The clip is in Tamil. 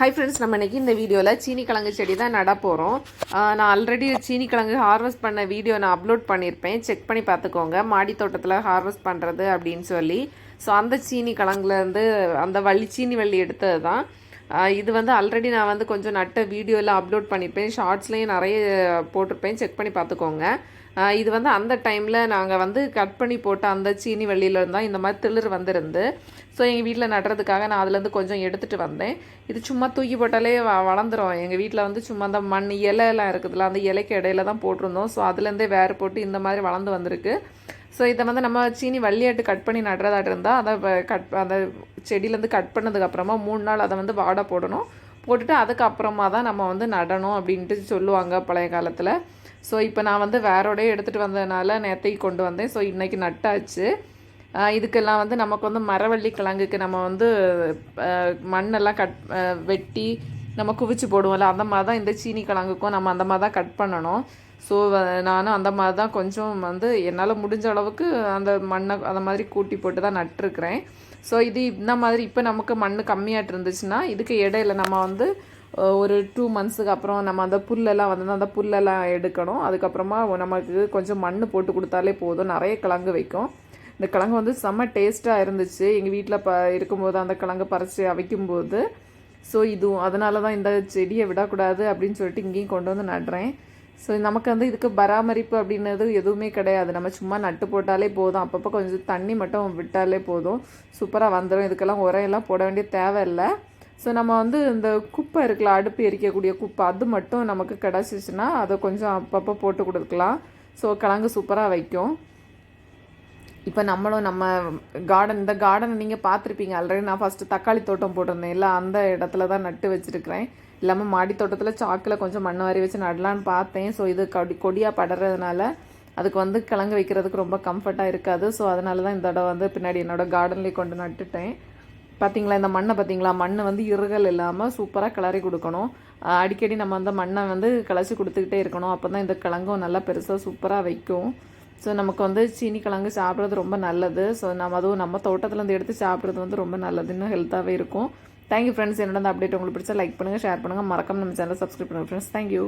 ஹை ஃப்ரெண்ட்ஸ் நம்ம இன்றைக்கி இந்த வீடியோவில் சீனி கிழங்கு செடி தான் நட போகிறோம் நான் ஆல்ரெடி சீனி கிழங்கு ஹார்வெஸ்ட் பண்ண வீடியோ நான் அப்லோட் பண்ணியிருப்பேன் செக் பண்ணி பார்த்துக்கோங்க. மாடி தோட்டத்தில் ஹார்வெஸ்ட் பண்ணுறது அப்படின்னு சொல்லி. ஸோ அந்த சீனி கிழங்குலேருந்து அந்த வள்ளி சீனி வள்ளி எடுத்தது தான் இது வந்து ஆல்ரெடி நான் வந்து கொஞ்சம் நட்ட வீடியோலாம் அப்லோட் பண்ணியிருப்பேன் ஷார்ட்ஸ்லேயும் நிறைய போட்டிருப்பேன். செக் பண்ணி பார்த்துக்கோங்க. இது வந்து அந்த டைமில் நாங்கள் வந்து கட் பண்ணி போட்ட அந்த சீனி வள்ளியில் இருந்தால் இந்த மாதிரி திளிர் வந்திருந்து. ஸோ எங்கள் வீட்டில் நடுறதுக்காக நான் அதுலேருந்து கொஞ்சம் எடுத்துகிட்டு வந்தேன். இது சும்மா தூக்கி போட்டாலே வ வளர்ந்துரும். எங்கள் வீட்டில் வந்து சும்மா அந்த மண் இலையெல்லாம் இருக்குதுல்ல அந்த இலைக்கு இடையில தான் போட்டிருந்தோம். ஸோ அதுலேருந்தே வேறு போட்டு இந்த மாதிரி வளர்ந்து வந்திருக்கு. ஸோ இதை வந்து நம்ம சீனி வள்ளியாட்டு கட் பண்ணி நடுறதாட்டு இருந்தால் அதை கட் அந்த செடியிலேருந்து கட் பண்ணதுக்கப்புறமா மூணு நாள் அதை வந்து வாடை போடணும். போட்டுட்டு அதுக்கப்புறமா தான் நம்ம வந்து நடணும் அப்படின்ட்டு சொல்லுவாங்க பழைய காலத்தில். ஸோ இப்போ நான் வந்து வேறோடய எடுத்துகிட்டு வந்ததுனால நேத்தைக்கு கொண்டு வந்தேன். ஸோ இன்றைக்கி நட்டாச்சு. இதுக்கெல்லாம் வந்து நமக்கு வந்து மரவள்ளி கிழங்குக்கு நம்ம வந்து மண்ணெல்லாம் கட் வெட்டி நம்ம குவிச்சு போடுவோம்ல அந்த மாதிரி தான் இந்த சீனி கிழங்குக்கும் நம்ம அந்த மாதிரி தான் கட் பண்ணணும் ஸோ நானும் அந்த மாதிரி தான் கொஞ்சம் வந்து என்னால் முடிஞ்ச அளவுக்கு அந்த மண்ணை அந்த மாதிரி கூட்டி போட்டு தான் நட்டுருக்குறேன். ஸோ இது இந்த மாதிரி இப்போ நமக்கு மண் கம்மியாட்டு இருந்துச்சுன்னா இதுக்கு இடையில நம்ம வந்து ஒரு டூ மந்த்ஸுக்கு அப்புறம் நம்ம அந்த புல்லெல்லாம் வந்து அந்த புல்லெல்லாம் எடுக்கணும். அதுக்கப்புறமா நமக்கு கொஞ்சம் மண் போட்டு கொடுத்தாலே போதும். நிறைய கிழங்கு வைக்கும். இந்த கிழங்கு வந்து செம்ம டேஸ்ட்டாக இருந்துச்சு. எங்கள் வீட்டில் ப இருக்கும்போது அந்த கிழங்கு பறித்து அவிக்கும்போது. ஸோ இதுவும் அதனால தான் இந்த செடியை விடக்கூடாது அப்படின்னு சொல்லிட்டு இங்கேயும் கொண்டு வந்து நடுறேன். ஸோ நமக்கு வந்து இதுக்கு பராமரிப்பு அப்படின்றது எதுவுமே கிடையாது. நம்ம சும்மா நட்டு போட்டாலே போதும். அப்பப்போ கொஞ்சம் தண்ணி மட்டும் விட்டாலே போதும். சூப்பராக வந்துடும் இதுக்கெல்லாம் உரம் எல்லாம் போட வேண்டிய தேவையில்லை. ஸோ நம்ம வந்து இந்த குப்பை இருக்குல்ல அடுப்பு எரிக்கக்கூடிய குப்பை அது மட்டும் நமக்கு கிடச்சிச்சின்னா அதை கொஞ்சம் அப்பப்போ போட்டு கொடுக்கலாம். ஸோ கிழங்கு சூப்பராக வைக்கும். இப்போ நம்மளும் நம்ம கார்டன் இந்த கார்டனை நீங்கள் பார்த்துருப்பீங்க. ஆல்ரெடி நான் ஃபஸ்ட்டு தக்காளி தோட்டம் போட்டிருந்தேன். இல்லை அந்த இடத்துல தான் நட்டு வச்சுருக்கிறேன். இல்லாமல் மாடி தோட்டத்தில் சாக்கில் கொஞ்சம் மண் வாரி வச்சு நடலான்னு பார்த்தேன். ஸோ இது கொடி கொடியாக படுறதுனால அதுக்கு வந்து கிழங்கு வைக்கிறதுக்கு ரொம்ப கம்ஃபர்ட்டாக இருக்காது. ஸோ அதனால தான் இந்த தடவை வந்து பின்னாடி என்னோட கார்டன்லேயே கொண்டு நட்டுட்டேன். பார்த்தீங்களா இந்த மண்ணை பார்த்தீங்களா மண் வந்து இருகல் இல்லாமல் சூப்பராக கிளறி கொடுக்கணும். அடிக்கடி நம்ம அந்த மண்ணை வந்து கிளச்சி கொடுத்துக்கிட்டே இருக்கணும். அப்போ தான் இந்த கிழங்கும் நல்லா பெருசாக சூப்பராக வைக்கும். ஸோ நமக்கு வந்து சீனி கிழங்கு சாப்பிட்றது ரொம்ப நல்லது. ஸோ நம்ம அதுவும் நம்ம தோட்டத்துலேருந்து எடுத்து சாப்பிட்றது வந்து ரொம்ப நல்லதுன்னு ஹெல்த்தாகவே இருக்கும். தேங்க்யூ ஃப்ரெண்ட்ஸ் என்னோட அப்டேட் உங்களுக்கு பிடிச்சா லைக் பண்ணுங்கள் ஷேர் பண்ணுங்கள் மறக்காம நம்ம சேனலை சப்ஸ்கிரைப் பண்ணுங்கள் ஃப்ரெண்ட்ஸ் தேங்க்யூ